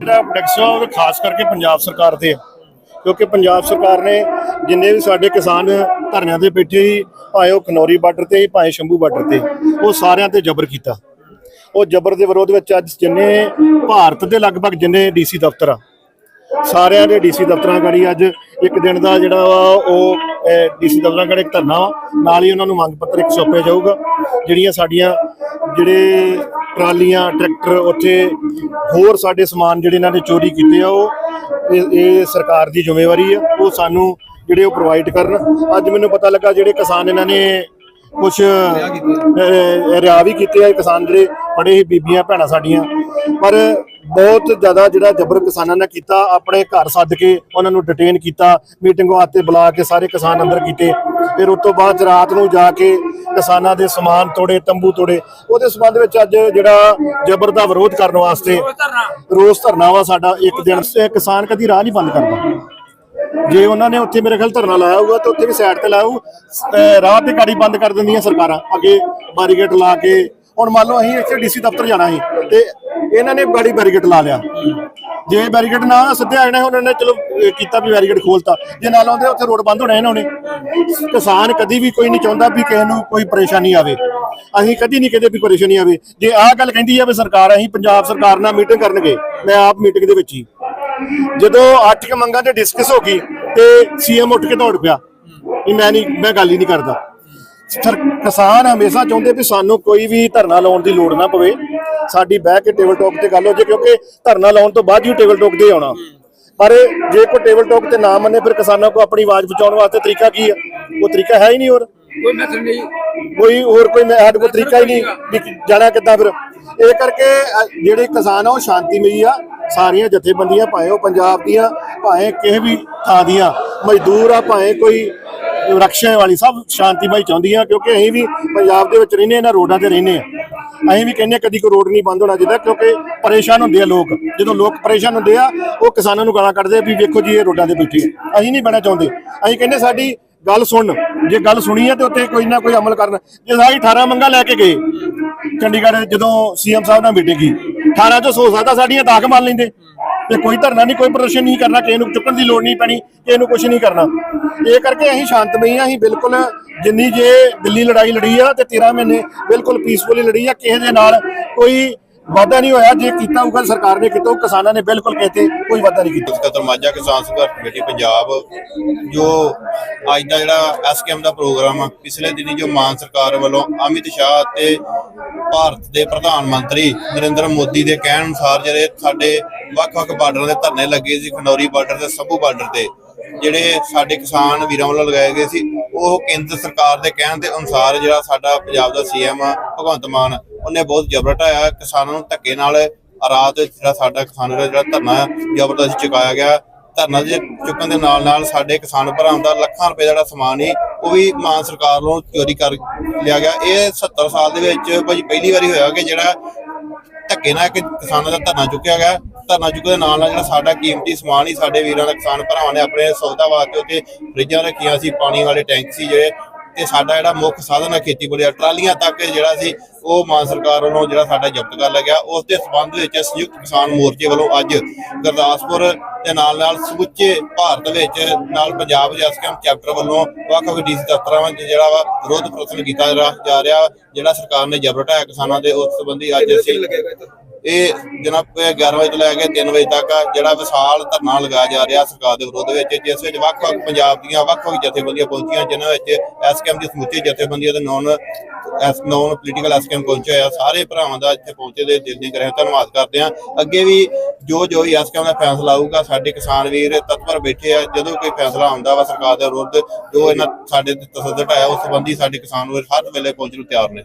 ਜਿਹੜਾ ਟੈਕਸ ਆ ਉਹ ਖਾਸ ਕਰਕੇ ਪੰਜਾਬ ਸਰਕਾਰ ਤੇ ਆ। ਕਿਉਂਕਿ ਪੰਜਾਬ ਸਰਕਾਰ ਨੇ ਜਿੰਨੇ ਵੀ ਸਾਡੇ ਕਿਸਾਨ ਧਰਨਿਆਂ ਤੇ ਬੈਠੇ ਸੀ, ਭਾਵੇਂ ਉਹ ਖਨੌਰੀ ਬਾਰਡਰ ਤੇ ਸੀ, ਭਾਵੇਂ ਸ਼ੰਭੂ ਬਾਰਡਰ ਤੇ, ਉਹ ਸਾਰਿਆਂ ਤੇ ਜ਼ਬਰ ਕੀਤਾ। ਉਹ ਜ਼ਬਰ ਦੇ ਵਿਰੋਧ ਵਿੱਚ ਅੱਜ ਜਿੰਨੇ ਭਾਰਤ ਦੇ ਲਗਭਗ ਜਿੰਨੇ ਡੀਸੀ ਦਫ਼ਤਰ ਆ, ਸਾਰਿਆਂ ਦੇ ਡੀਸੀ ਦਫ਼ਤਰਾਂ ਗਾੜੀ ਅੱਜ ਇੱਕ ਦਿਨ ਦਾ ਜਿਹੜਾ ਵਾ ਉਹ ਡੀਸੀ ਦਫ਼ਤਰਾਂ ਗਾੜੀ ਧਰਨਾ ਵਾ। ਨਾਲ ਹੀ ਉਹਨਾਂ ਨੂੰ ਮੰਗ ਪੱਤਰ ਇੱਕ ਸੌਂਪਿਆ ਜਾਊਗਾ। ਜਿਹੜੀਆਂ ਸਾਡੀਆਂ, ਜਿਹੜੇ ਟਰਾਲੀਆਂ, ਟਰੈਕਟਰ, ਉੱਥੇ ਹੋਰ ਸਾਡੇ ਸਮਾਨ ਜਿਹੜੇ ਇਹਨਾਂ ਨੇ ਚੋਰੀ ਕੀਤੇ ਆ, ਉਹ ਇਹ ਸਰਕਾਰ ਦੀ ਜ਼ਿੰਮੇਵਾਰੀ ਆ, ਉਹ ਸਾਨੂੰ ਜਿਹੜੇ ਉਹ ਪ੍ਰੋਵਾਈਡ ਕਰਨ। ਅੱਜ ਮੈਨੂੰ ਪਤਾ ਲੱਗਾ ਜਿਹੜੇ ਕਿਸਾਨ ਇਹਨਾਂ ਨੇ ਕੁਝ ਰਿਆ ਵੀ ਕੀਤੇ ਆ ਕਿਸਾਨ ਜਿਹੜੇ ਬੜੇ ਹੀ ਬੀਬੀਆਂ ਭੈਣਾਂ ਸਾਡੀਆਂ। ਪਰ ਬਹੁਤ ਜ਼ਿਆਦਾ ਜਿਹੜਾ ਜਬਰ ਕਿਸਾਨਾਂ ਨੇ ਕੀਤਾ, ਆਪਣੇ ਘਰ ਸੱਦ ਕੇ ਉਹਨਾਂ ਨੂੰ ਡਿਟੇਨ ਕੀਤਾ ਮੀਟਿੰਗ ਵਾਸਤੇ ਬੁਲਾ ਕੇ ਸਾਰੇ ਕਿਸਾਨ ਅੰਦਰ ਕੀਤੇ। ਫਿਰ ਉਸ ਤੋਂ ਬਾਅਦ ਰਾਤ ਨੂੰ ਜਾ ਕੇ ਕਿਸਾਨਾਂ ਦੇ ਸਮਾਨ ਤੋੜੇ ਤੰਬੂ ਤੋੜੇ ਉਹਦੇ ਸੰਬੰਧ ਵਿੱਚ ਅੱਜ ਜਿਹੜਾ ਜਬਰ ਦਾ ਵਿਰੋਧ ਕਰਨ ਵਾਸਤੇ ਰੋਸ ਧਰਨਾ। ਵਾ ਸਾਡਾ ਇੱਕ ਦਿਨ ਕਿਸਾਨ ਕਦੀ ਰਾਹ ਨਹੀਂ ਬੰਦ ਕਰਦਾ। ਜੇ ਉਹਨਾਂ ਨੇ ਉੱਥੇ ਮੇਰੇ ਖਿਆਲ ਧਰਨਾ ਲਾਇਆ ਹੋਊਗਾ ਤਾਂ ਉੱਥੇ ਵੀ ਸਾਈਡ ਤੇ ਅਹ ਰਾਹ ਤੇ ਗਾੜੀ ਬੰਦ ਕਰ ਦਿੰਦੀਆਂ ਸਰਕਾਰਾਂ ਅੱਗੇ ਬਾਰੀਗੇਟ ਲਾ ਕੇ। ਹੁਣ ਮੰਨ ਲਓ ਅਸੀਂ ਇੱਥੇ ਡੀਸੀ ਦਫ਼ਤਰ ਜਾਣਾ ਸੀ ਤੇ ਇਹਨਾਂ ਨੇ ਗਾੜੀ ਬੈਰੀਗੇਟ ਲਾ ਲਿਆ। ਜੇ ਬੈਰੀਗੇਟ ਨਾ ਸਿੱਧੇ ਆ ਜਾਣਾ ਉਹਨਾਂ ਨੇ ਚਲੋ ਇਹ ਕੀਤਾ ਵੀ ਬੈਰੀਗੇਟ ਖੋਲਤਾ। ਜੇ ਨਾ ਲਾਉਂਦੇ ਉੱਥੇ ਰੋਡ ਬੰਦ ਹੋਣਾ ਇਹਨਾਂ ਨੇ। ਕਿਸਾਨ ਕਦੀ ਵੀ ਕੋਈ ਨਹੀਂ ਚਾਹੁੰਦਾ ਵੀ ਕਿਸੇ ਨੂੰ ਕੋਈ ਪਰੇਸ਼ਾਨੀ ਆਵੇ। ਅਸੀਂ ਕਦੀ ਨਹੀਂ ਕਹਿੰਦੇ ਵੀ ਪਰੇਸ਼ਾਨੀ ਆਵੇ। ਜੇ ਆਹ ਗੱਲ ਕਹਿੰਦੀ ਆ ਵੀ ਸਰਕਾਰ, ਅਸੀਂ ਪੰਜਾਬ ਸਰਕਾਰ ਨਾਲ ਮੀਟਿੰਗ ਕਰਨਗੇ, ਮੈਂ ਆਪ ਮੀਟਿੰਗ ਦੇ ਵਿੱਚ ਹੀ। ਜਦੋਂ ਅੱਠ ਕੇ ਮੰਗਾਂ ਤੇ ਡਿਸਕਸ ਹੋ ਗਈ ਤੇ ਸੀਐਮ ਉੱਠ ਕੇ ਦੌੜ ਪਿਆ, ਵੀ ਮੈਂ ਨਹੀਂ, ਮੈਂ ਗੱਲ ਹੀ ਨਹੀਂ ਕਰਦਾ। ਸਰ, ਕਿਸਾਨ ਹਮੇਸ਼ਾ ਚਾਹੁੰਦੇ ਵੀ ਸਾਨੂੰ ਕੋਈ ਵੀ ਧਰਨਾ ਲਾਉਣ ਦੀ ਲੋੜ ਨਾ ਪਵੇ। ਸਾਡੀ ਬਹਿ ਕੇ ਟੇਬਲ ਟਾਕ ਤੇ ਗੱਲ ਹੋ ਜੇ ਕਿਉਂਕਿ ਧਰਨਾ ਲਾਉਣ ਤੋਂ ਬਾਅਦ ਹੀ ਟੇਬਲ ਟਾਕ ਤੇ ਆਉਣਾ। ਪਰ ਜੇ ਕੋਈ ਟੇਬਲ ਟਾਕ ਤੇ ਨਾ ਮੰਨੇ ਫਿਰ ਕਿਸਾਨਾਂ ਕੋ ਆਪਣੀ ਆਵਾਜ਼ ਪਹੁੰਚਾਉਣ ਵਾਸਤੇ ਤਰੀਕਾ ਕੀ ਹੈ ਉਹ ਤਰੀਕਾ ਹੈ ਹੀ ਨਹੀਂ ਹੋਰ। ਕੋਈ ਮੈਥਡ ਨਹੀਂ। ਕੋਈ ਹੋਰ ਕੋਈ ਸਾਡੇ ਕੋਲ ਤਰੀਕਾ ਹੀ ਨਹੀਂ ਕਿ ਜਾਣਾ ਕਿੱਦਾਂ ਫਿਰ। ਇਹ ਕਰਕੇ ਜਿਹੜੇ ਕਿਸਾਨ ਆ ਉਹ ਸ਼ਾਂਤੀਮਈ ਆ। ਸਾਰੀਆਂ ਜਥੇਬੰਦੀਆਂ ਭਾਵੇਂ ਉਹ ਪੰਜਾਬ ਦੀਆਂ ਭਾਵੇਂ ਕਿਸੇ ਵੀ ਥਾਂ ਦੀਆਂ ਮਜ਼ਦੂਰ ਆ ਭਾਵੇਂ ਕੋਈ ਰਕਸ਼ਾ ਵਾਲੀ ਸਭ ਸ਼ਾਂਤੀਮਈ ਚਾਹੁੰਦੀਆਂ ਕਿਉਂਕਿ ਅਸੀਂ ਵੀ ਪੰਜਾਬ ਦੇ ਵਿੱਚ ਰਹਿੰਦੇ ਇਹਨਾਂ ਰੋਡਾਂ ਤੇ ਰਹਿੰਦੇ ਆ ਅਸੀਂ ਵੀ ਕਹਿੰਦੇ ਹਾਂ ਕਦੀ ਕੋਈ ਰੋਡ ਨਹੀਂ ਬੰਦ ਹੋਣਾ ਚਾਹੀਦਾ, ਕਿਉਂਕਿ ਪਰੇਸ਼ਾਨ ਹੁੰਦੇ ਆ ਲੋਕ। ਜਦੋਂ ਲੋਕ ਪਰੇਸ਼ਾਨ ਹੁੰਦੇ ਆ, ਉਹ ਕਿਸਾਨਾਂ ਨੂੰ ਗਾਲਾਂ ਕੱਢਦੇ ਵੀ ਵੇਖੋ ਜੀ ਇਹ ਰੋਡਾਂ ਤੇ ਬੈਠੇ ਆ। ਅਸੀਂ ਨਹੀਂ ਬਹਿਣਾ ਚਾਹੁੰਦੇ। ਅਸੀਂ ਕਹਿੰਦੇ ਸਾਡੀ ਗੱਲ ਸੁਣ, ਜੇ ਗੱਲ ਸੁਣੀ ਹੈ ਤੇ ਉੱਤੇ ਕੋਈ ਨਾ ਕੋਈ ਅਮਲ ਕਰਨ। ਜੇ ਸਾਡੀ 18 ਮੰਗਾਂ ਲੈ ਕੇ ਗਏ, ਚੰਡੀਗੜ੍ਹ ਜਦੋਂ ਸੀਐਮ ਸਾਹਿਬ ਨਾਲ ਮੀਟਿੰਗ ਕੀਤੀ 18 ਚੋਂ ਸੋ ਸਕਦਾ ਸਾਡੀਆਂ ਦਾਗ ਮੰਨ ਲੈਂਦੇ। ਤੇ ਕੋਈ ਧਰਨਾ ਨਹੀਂ, ਕੋਈ ਪ੍ਰਦਰਸ਼ਨ ਨਹੀਂ ਕਰਨਾ, ਕਿਸੇ ਨੂੰ ਚੁੱਕਣ ਦੀ ਲੋੜ ਨਹੀਂ ਪੈਣੀ, ਕਿਸੇ ਨੂੰ ਕੁਝ ਨਹੀਂ ਕਰਨਾ। ਇਹ ਕਰਕੇ ਅਸੀਂ ਸ਼ਾਂਤਮਈ ਆ ਅਸੀਂ ਬਿਲਕੁਲ ਜਿੰਨੀ ਜੇ ਦਿੱਲੀ ਲੜਾਈ ਲੜੀ ਆ ਤੇ 13 ਮਹੀਨੇ ਬਿਲਕੁਲ ਪੀਸਫੁਲੀ ਲੜੀ ਆ, ਕਿਸੇ ਦੇ ਨਾਲ ਕੋਈ ਵਾਅਦਾ ਨਹੀਂ ਹੋਇਆ, ਜੇ ਕੀਤਾ ਹੋਊਗਾ ਸਰਕਾਰ ਨੇ ਕੀਤਾ ਕਿਸਾਨਾਂ ਨੇ ਬਿਲਕੁਲ ਕਹਤੇ ਕੋਈ ਵਾਅਦਾ ਨਹੀਂ ਕੀਤਾ। ਕਤਰ ਮਾਝਾ ਕਿਸਾਨ ਸੰਘਰਸ਼ ਕਮੇਟੀ ਪੰਜਾਬ, ਜੋ ਅੱਜ ਦਾ ਜਿਹੜਾ ਐਸਕੇਐਮ ਦਾ ਪ੍ਰੋਗਰਾਮ ਆ, ਪਿਛਲੇ ਦਿਨੀ ਜੋ ਮਾਨ ਸਰਕਾਰ ਵੱਲੋਂ ਅਮਿਤ ਸ਼ਾਹ ਤੇ ਭਾਰਤ ਦੇ ਪ੍ਰਧਾਨ ਮੰਤਰੀ ਨਰਿੰਦਰ ਮੋਦੀ ਦੇ ਕਹਿਣ ਅਨੁਸਾਰ ਜਿਹੜੇ ਸਾਡੇ ਵੱਖ-ਵੱਖ ਬਾਰਡਰਾਂ ਦੇ ਧਰਨੇ ਲੱਗੇ ਸੀ ਖਨੌਰੀ ਬਾਰਡਰ ਤੇ, ਸੰਭੂ ਬਾਰਡਰ ਤੇ। ਜਿਹੜੇ ਸਾਡੇ ਕਿਸਾਨ ਵੀਰਾਂ ਵੱਲੋਂ ਲਗਾਏ ਗਏ ਸੀ, ਉਹ ਕੇਂਦਰ ਸਰਕਾਰ ਦੇ ਕਹਿਣ ਦੇ ਅਨੁਸਾਰ ਜਿਹੜਾ ਸਾਡਾ ਪੰਜਾਬ ਦਾ ਸੀਐਮ ਆ, ਭਗਵੰਤ ਮਾਨ, ਉਹਨੇ ਬਹੁਤ ਜ਼ਬਰ ਢਾਇਆ ਕਿਸਾਨਾਂ ਨੂੰ ਧੱਕੇ ਨਾਲ ਰਾਤ ਜਿਹੜਾ ਸਾਡਾ ਕਿਸਾਨਾਂ ਦਾ ਜਿਹੜਾ ਧਰਨਾ ਜ਼ਬਰਦਸਤ ਚੁਕਾਇਆ ਗਿਆ। ਧਰਨਾ ਦੇ ਚੁੱਕਣ ਦੇ ਨਾਲ ਨਾਲ ਸਾਡੇ ਕਿਸਾਨ ਭਰਾਵਾਂ ਦਾ ਲੱਖਾਂ ਰੁਪਏ ਦਾ ਜਿਹੜਾ ਸਮਾਨ ਸੀ, ਉਹ ਵੀ ਮਾਨ ਸਰਕਾਰ ਵੱਲੋਂ ਚੋਰੀ ਕਰ ਲਿਆ ਗਿਆ। ਇਹ 70 ਸਾਲ ਦੇ ਵਿੱਚ ਭਾਜੀ ਪਹਿਲੀ ਵਾਰੀ ਹੋਇਆ ਕਿ ਜਿਹੜਾ ਧੱਕੇ ਨਾਲ ਇੱਕ ਕਿਸਾਨਾਂ ਦਾ ਧਰਨਾ ਚੁੱਕਿਆ ਗਿਆ। ਧਰਨਾ ਚੁੱਕਣ ਦੇ ਨਾਲ ਨਾਲ ਜਿਹੜਾ ਸਾਡਾ ਕੀਮਤੀ ਸਮਾਨ ਹੀ ਸਾਡੇ ਵੀਰਾਂ ਦਾ ਕਿਸਾਨ ਭਰਾਵਾਂ ਨੇ ਆਪਣੇ ਸੌਦਾ ਵਾਸਤੇ ਉੱਤੇ ਫਰਿੱਜਾਂ ਰੱਖੀਆਂ ਸੀ ਪਾਣੀ ਵਾਲੇ ਟੈਂਕ ਸੀ ਜਿਹੜੇ ਤੇ ਸਾਡਾ ਜਿਹੜਾ ਮੁੱਖ ਸਾਧਨ ਹੈ ਖੇਤੀਬਾੜੀ ਦਾ ਟਰਾਲੀਆਂ ਤੱਕ ਜਿਹੜਾ ਸੀ ਉਹ ਮਾਨ ਸਰਕਾਰ ਵੱਲੋਂ ਜਿਹੜਾ ਸਾਡਾ ਜ਼ਬਤ ਕਰ ਲਿਆ ਗਿਆ। ਉਸ ਦੇ ਸਬੰਧ ਵਿੱਚ ਸੰਯੁਕਤ ਕਿਸਾਨ ਮੋਰਚੇ ਵੱਲੋਂ ਅੱਜ ਗੁਰਦਾਸਪੁਰ ਦੇ ਨਾਲ ਨਾਲ ਸਮੁੱਚੇ ਭਾਰਤ ਵਿੱਚ ਨਾਲ ਪੰਜਾਬ ਜਸਕਮ ਚੈਪਟਰ ਵੱਲੋਂ ਵੱਖ-ਵੱਖ ਡੀਸੀ ਦਫ਼ਤਰਾਂ ਵਿੱਚ ਜਿਹੜਾ ਵਾ ਵਿਰੋਧ ਪ੍ਰਦਰਸ਼ਨ ਕੀਤਾ ਜਾ- ਰਿਹਾ ਜਿਹੜਾ ਸਰਕਾਰ ਨੇ ਜ਼ਬਰ ਢਾਇਆ ਕਿਸਾਨਾਂ ਦੇ ਉਸ ਸੰਬੰਧੀ ਅੱਜ ਅਸੀਂ ਇਹ ਜਨਾਬ, ਇਹ 11 ਵਜੇ ਤੋਂ ਲੈ ਕੇ 3 ਵਜੇ ਤੱਕ ਜਿਹੜਾ ਵਿਸ਼ਾਲ ਧਰਨਾ ਲਗਾਇਆ ਜਾ ਰਿਹਾ ਸਰਕਾਰ ਦੇ ਵਿਰੋਧ ਵਿੱਚ, ਜਿਸ ਵਿੱਚ ਵੱਖ-ਵੱਖ ਪੰਜਾਬ ਦੀਆਂ ਵੱਖ-ਵੱਖ ਜਥੇਬੰਦੀਆਂ ਪਹੁੰਚੀਆਂ, ਜਿਨ੍ਹਾਂ ਵਿੱਚ ਐਸਕੇਐਮ ਦੀ ਸਮੁੱਚੀ ਜਥੇਬੰਦੀਆਂ ਤੇ non S non political SKM ਪਹੁੰਚੇ ਹੋਇਆ ਸਾਰੇ ਭਰਾਵਾਂ ਦਾ ਇੱਥੇ ਪਹੁੰਚੇ ਦੇ ਦਿਲ ਦੀਆਂ ਗ੍ਰਹਿ ਧੰਨਵਾਦ ਕਰਦੇ ਹਾਂ। ਅੱਗੇ ਵੀ ਜੋ ਜੋ ਵੀ ਐਸਕੇਐਮ ਦਾ ਫੈਸਲਾ ਆਊਗਾ, ਸਾਡੇ ਕਿਸਾਨ ਵੀਰ ਤਤਪਰ ਬੈਠੇ ਆ, ਜਦੋਂ ਕੋਈ ਫੈਸਲਾ ਆਉਂਦਾ ਵਾ ਸਰਕਾਰ ਦੇ ਵਿਰੁੱਧ, ਜੋ ਇਹਨਾਂ ਸਾਡੇ ਤੇ ਤਸੱਦਦ ਆਇਆ ਉਸ ਸੰਬੰਧੀ ਸਾਡੇ ਕਿਸਾਨ ਵੀਰ ਹਰ ਵੇਲੇ ਪਹੁੰਚਣ ਨੂੰ ਤਿਆਰ ਨੇ।